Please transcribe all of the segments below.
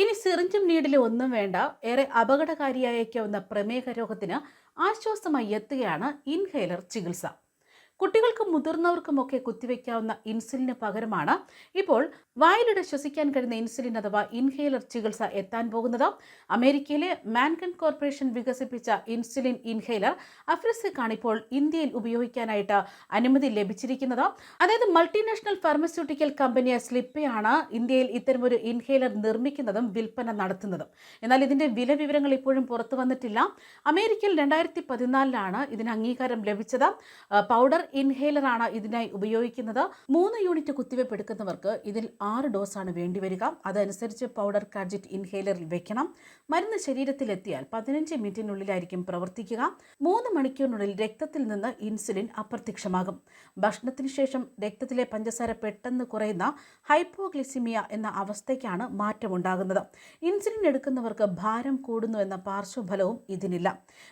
ഇനി സിറിഞ്ചും നീഡിലും ഒന്നും വേണ്ട. ഏറെ അപകടകാരിയായേക്കാവുന്ന പ്രമേഹ രോഗത്തിന് ആശ്വാസമായി എത്തുകയാണ് ഇൻഹേലർ ചികിത്സ. കുട്ടികൾക്കും മുതിർന്നവർക്കുമൊക്കെ കുത്തിവെക്കാവുന്ന ഇൻസുലിന് പകരമാണ് ഇപ്പോൾ വായിലൂടെ ശ്വസിക്കാൻ കഴിയുന്ന ഇൻസുലിൻ അഥവാ ഇൻഹേലർ ചികിത്സ എത്താൻ പോകുന്നത്. അമേരിക്കയിലെ മാൻകൺ കോർപ്പറേഷൻ വികസിപ്പിച്ച ഇൻസുലിൻ ഇൻഹേലർ അഫ്രിസിക്കാണ് ഇപ്പോൾ ഇന്ത്യയിൽ ഉപയോഗിക്കാനായിട്ട് അനുമതി ലഭിച്ചിരിക്കുന്നത്. അതായത് മൾട്ടിനാഷണൽ ഫാർമസ്യൂട്ടിക്കൽ കമ്പനിയായ സ്ലിപ്പയാണ് ഇന്ത്യയിൽ ഇത്തരമൊരു ഇൻഹേലർ നിർമ്മിക്കുന്നതും വിൽപ്പന നടത്തുന്നതും. എന്നാൽ ഇതിന്റെ വില വിവരങ്ങൾ ഇപ്പോഴും പുറത്തു വന്നിട്ടില്ല. അമേരിക്കയിൽ രണ്ടായിരത്തി പതിനാലിലാണ് ഇതിന് അംഗീകാരം ലഭിച്ചത്. പൗഡർ ഇൻഹേലറാണ് ഇതിനായി ഉപയോഗിക്കുന്നത്. മൂന്ന് യൂണിറ്റ് കുത്തിവയ്പ് എടുക്കുന്നവർക്ക് ഇതിൽ ആറ് ഡോസാണ് വേണ്ടിവരിക. അതനുസരിച്ച് പൗഡർ കാഡ്ജറ്റ് ഇൻഹേലറിൽ വെക്കണം. മരുന്ന് ശരീരത്തിലെത്തിയാൽ പതിനഞ്ച് മിനിറ്റിനുള്ളിലായിരിക്കും പ്രവർത്തിക്കുക. മൂന്ന് മണിക്കൂറിനുള്ളിൽ രക്തത്തിൽ നിന്ന് ഇൻസുലിൻ അപ്രത്യക്ഷമാകും. ഭക്ഷണത്തിന് ശേഷം രക്തത്തിലെ പഞ്ചസാര പെട്ടെന്ന് കുറയുന്ന ഹൈപ്പോഗ്ലിസിമിയ എന്ന അവസ്ഥയ്ക്കാണ് മാറ്റമുണ്ടാകുന്നത്. ഇൻസുലിൻ എടുക്കുന്നവർക്ക് ഭാരം കൂടുന്നു എന്ന പാർശ്വഫലവും ഇതിനില്ല.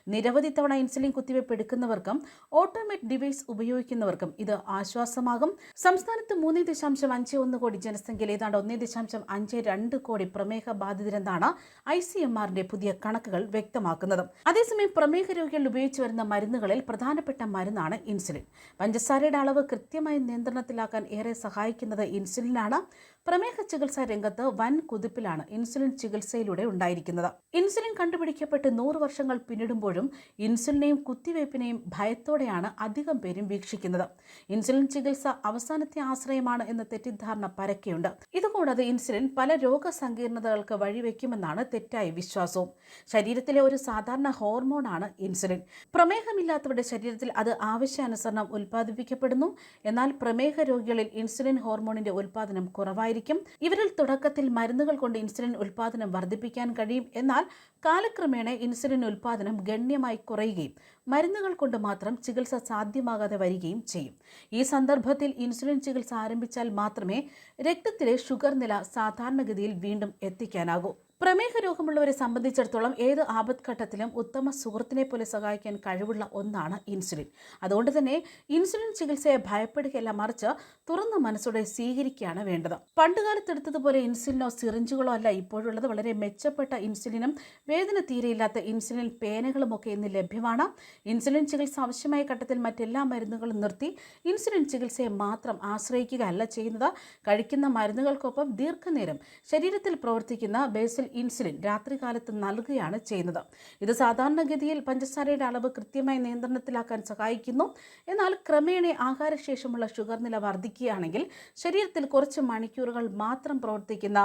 നിരവധി തവണ ഇൻസുലിൻ കുത്തിവയ്പ് എടുക്കുന്നവർക്കും ഓട്ടോമേറ്റ് ഡിവൈസ് ഉപയോഗിക്കുന്നവർക്കും ഇത് ആശ്വാസമാകും. സംസ്ഥാനത്ത് മൂന്ന് ദശാംശം അഞ്ച് ഒന്ന് കോടി ജനസംഖ്യയിൽ ഏതാണ്ട് ഒന്നേ ദശാംശം അഞ്ച് രണ്ട് കോടി പ്രമേഹ ബാധിതരെന്നാണ് ഐ സി എം ആറിന്റെ പുതിയ കണക്കുകൾ വ്യക്തമാക്കുന്നത്. അതേസമയം പ്രമേഹ രോഗികൾ ഉപയോഗിച്ചു വരുന്ന മരുന്നുകളിൽ പ്രധാനപ്പെട്ട മരുന്നാണ് ഇൻസുലിൻ. പഞ്ചസാരയുടെ അളവ് കൃത്യമായി നിയന്ത്രണത്തിലാക്കാൻ ഏറെ സഹായിക്കുന്നത് ഇൻസുലിനാണ്. പ്രമേഹ ചികിത്സാ രംഗത്ത് വൻ കുതിപ്പിലാണ് ഇൻസുലിൻ ചികിത്സയിലൂടെ ഉണ്ടായിരിക്കുന്നത്. ഇൻസുലിൻ കണ്ടുപിടിക്കപ്പെട്ട് നൂറ് വർഷങ്ങൾ പിന്നിടുമ്പോഴും ഇൻസുലിനെയും കുത്തിവയ്പ്പിനെയും ഭയത്തോടെയാണ് അധികം പേരും വീക്ഷിക്കുന്നത് ഇൻസുലിൻ ചികിത്സ അവസാനത്തെ ആശ്രയമാണ് എന്ന തെറ്റിദ്ധാരണ പരക്കെയുണ്ട്. ഇതുകൂടാതെ ഇൻസുലിൻ പല രോഗ രോഗസങ്കീർണതകൾക്ക് വഴിവെക്കുമെന്നാണ് തെറ്റായ വിശ്വാസവും. ശരീരത്തിലെ ഒരു സാധാരണ ഹോർമോണാണ് ഇൻസുലിൻ. പ്രമേഹമില്ലാത്തവരുടെ ശരീരത്തിൽ അത് ആവശ്യാനുസരണം ഉൽപ്പാദിപ്പിക്കപ്പെടുന്നു. എന്നാൽ പ്രമേഹ രോഗികളിൽ ഇൻസുലിൻ ഹോർമോണിന്റെ ഉൽപ്പാദനം കുറവായിരിക്കും. ഇവരിൽ തുടക്കത്തിൽ മരുന്നുകൾ കൊണ്ട് ഇൻസുലിൻ ഉൽപ്പാദനം വർദ്ധിപ്പിക്കാൻ കഴിയും. എന്നാൽ കാലക്രമേണ ഇൻസുലിൻ ഉൽപ്പാദനം ഗണ്യമായി കുറയുകയും മരുന്നുകൾ കൊണ്ട് മാത്രം ചികിത്സ സാധ്യമാകാതെ വരികയും ചെയ്യും. ഈ സന്ദർഭത്തിൽ ഇൻസുലിൻ ചികിത്സ ആരംഭിച്ചാൽ മാത്രമേ രക്തത്തിലെ ഷുഗർ നില സാധാരണഗതിയിൽ വീണ്ടും എത്തിക്കാനാകൂ. പ്രമേഹ രോഗമുള്ളവരെ സംബന്ധിച്ചിടത്തോളം ഏത് ആപത്ഘട്ടത്തിലും ഉത്തമ സുഹൃത്തിനെ പോലെ സഹായിക്കാൻ കഴിവുള്ള ഒന്നാണ് ഇൻസുലിൻ. അതുകൊണ്ട് തന്നെ ഇൻസുലിൻ ചികിത്സയെ ഭയപ്പെടുകയല്ല മറിച്ച് തുറന്ന മനസ്സോടെ സ്വീകരിക്കുകയാണ് വേണ്ടത്. പണ്ടുകാലത്ത് എടുത്തതുപോലെ ഇൻസുലിനോ സിറിഞ്ചുകളോ അല്ല ഇപ്പോഴുള്ളത് വളരെ മെച്ചപ്പെട്ട ഇൻസുലിനും വേദന തീരെയില്ലാത്ത ഇൻസുലിൻ പേനകളും ഒക്കെ ഇന്ന് ലഭ്യമാണ്. ഇൻസുലിൻ ചികിത്സ ആവശ്യമായ ഘട്ടത്തിൽ മറ്റെല്ലാ മരുന്നുകളും നിർത്തി ഇൻസുലിൻ ചികിത്സയെ മാത്രം ആശ്രയിക്കുക അല്ല ചെയ്യുന്നത്. കഴിക്കുന്ന മരുന്നുകൾക്കൊപ്പം ദീർഘനേരം ശരീരത്തിൽ പ്രവർത്തിക്കുന്ന ബേസൽ ഇൻസുലിൻ രാത്രികാലത്ത് നൽകുകയാണ് ചെയ്യുന്നത്. ഇത് സാധാരണഗതിയിൽ പഞ്ചസാരയുടെ അളവ് കൃത്യമായി നിയന്ത്രണത്തിലാക്കാൻ സഹായിക്കുന്നു. എന്നാൽ ക്രമേണ ആഹാരശേഷമുള്ള ഷുഗർ നില വർദ്ധിക്കുകയാണെങ്കിൽ ശരീരത്തിൽ കുറച്ച് മണിക്കൂറുകൾ മാത്രം പ്രവർത്തിക്കുന്ന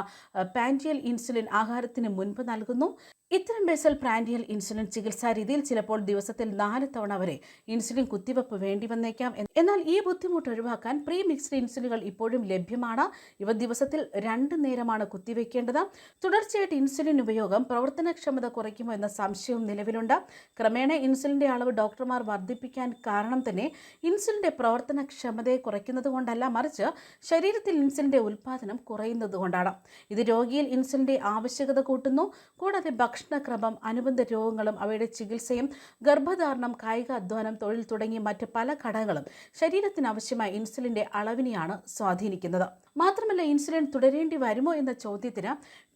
പാന്റിയൽ ഇൻസുലിൻ ആഹാരത്തിന് മുൻപ് നൽകുന്നു. ഇത്തരം ബേസൽ പ്രാൻഡിയൽ ഇൻസുലിൻ ചികിത്സാ രീതിയിൽ ചിലപ്പോൾ ദിവസത്തിൽ നാല് തവണ വരെ ഇൻസുലിൻ കുത്തിവെപ്പ് വേണ്ടി വന്നേക്കാം എന്നാൽ ഈ ബുദ്ധിമുട്ട് ഒഴിവാക്കാൻ പ്രീ മിക്സ്ഡ് ഇൻസുലിനുകൾ ഇപ്പോഴും ലഭ്യമാണ്. ഇവ ദിവസത്തിൽ രണ്ട് നേരമാണ് കുത്തിവെക്കേണ്ടത്. തുടർച്ചയായിട്ട് ഇൻസുലിൻ ഉപയോഗം പ്രവർത്തനക്ഷമത കുറയ്ക്കുമോ എന്ന സംശയവും നിലവിലുണ്ട്. ക്രമേണ ഇൻസുലിന്റെ അളവ് ഡോക്ടർമാർ വർദ്ധിപ്പിക്കാൻ കാരണം തന്നെ ഇൻസുലിന്റെ പ്രവർത്തനക്ഷമതയെ കുറയ്ക്കുന്നത് കൊണ്ടല്ല മറിച്ച് ശരീരത്തിൽ ഇൻസുലിന്റെ ഉൽപ്പാദനം കുറയുന്നത് കൊണ്ടാണ്. ഇത് രോഗിയിൽ ഇൻസുലിന്റെ ആവശ്യകത കൂട്ടുന്നു. കൂടാതെ ഭക്ഷണക്രമം അനുബന്ധ രോഗങ്ങളും അവയുടെ ചികിത്സയും ഗർഭധാരണം കായിക അധ്വാനം തൊഴിൽ തുടങ്ങിയ മറ്റ് പല ഘടകങ്ങളും ശരീരത്തിന് ആവശ്യമായ ഇൻസുലിന്റെ അളവിനെയാണ് സ്വാധീനിക്കുന്നത്. മാത്രമല്ല ഇൻസുലിൻ തുടരേണ്ടി വരുമോ എന്ന ചോദ്യത്തിന്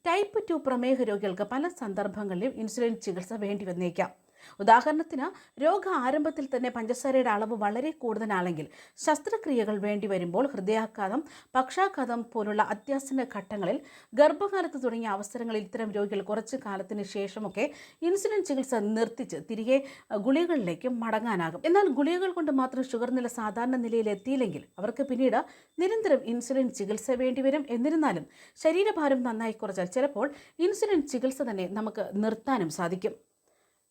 ടൈപ്പ് ടു പ്രമേഹ രോഗികൾക്ക് പല സന്ദർഭങ്ങളിലും ഇൻസുലിൻ ചികിത്സ വേണ്ടി വന്നേക്കാം. ഉദാഹരണത്തിന് രോഗ ആരംഭത്തിൽ തന്നെ പഞ്ചസാരയുടെ അളവ് വളരെ കൂടുതലാണെങ്കിൽ ശസ്ത്രക്രിയകൾ വേണ്ടി വരുമ്പോൾ ഹൃദയാഘാതം പക്ഷാഘാതം പോലുള്ള അത്യാസന്ന ഘട്ടങ്ങളിൽ ഗർഭകാലത്ത് തുടങ്ങിയ അവസരങ്ങളിൽ ഇത്തരം രോഗികൾ കുറച്ച് കാലത്തിന് ശേഷമൊക്കെ ഇൻസുലിൻ ചികിത്സ നിർത്തിച്ച് തിരികെ ഗുളികകളിലേക്ക് മടങ്ങാനാകും. എന്നാൽ ഗുളികകൾ കൊണ്ട് മാത്രം ഷുഗർ നില സാധാരണ നിലയിൽ എത്തിയില്ലെങ്കിൽ അവർക്ക് പിന്നീട് നിരന്തരം ഇൻസുലിൻ ചികിത്സ വേണ്ടിവരും എന്നിരുന്നാലും ശരീരഭാരം നന്നായി കുറച്ചാൽ ചിലപ്പോൾ ഇൻസുലിൻ ചികിത്സ തന്നെ നമുക്ക് നിർത്താനും സാധിക്കും.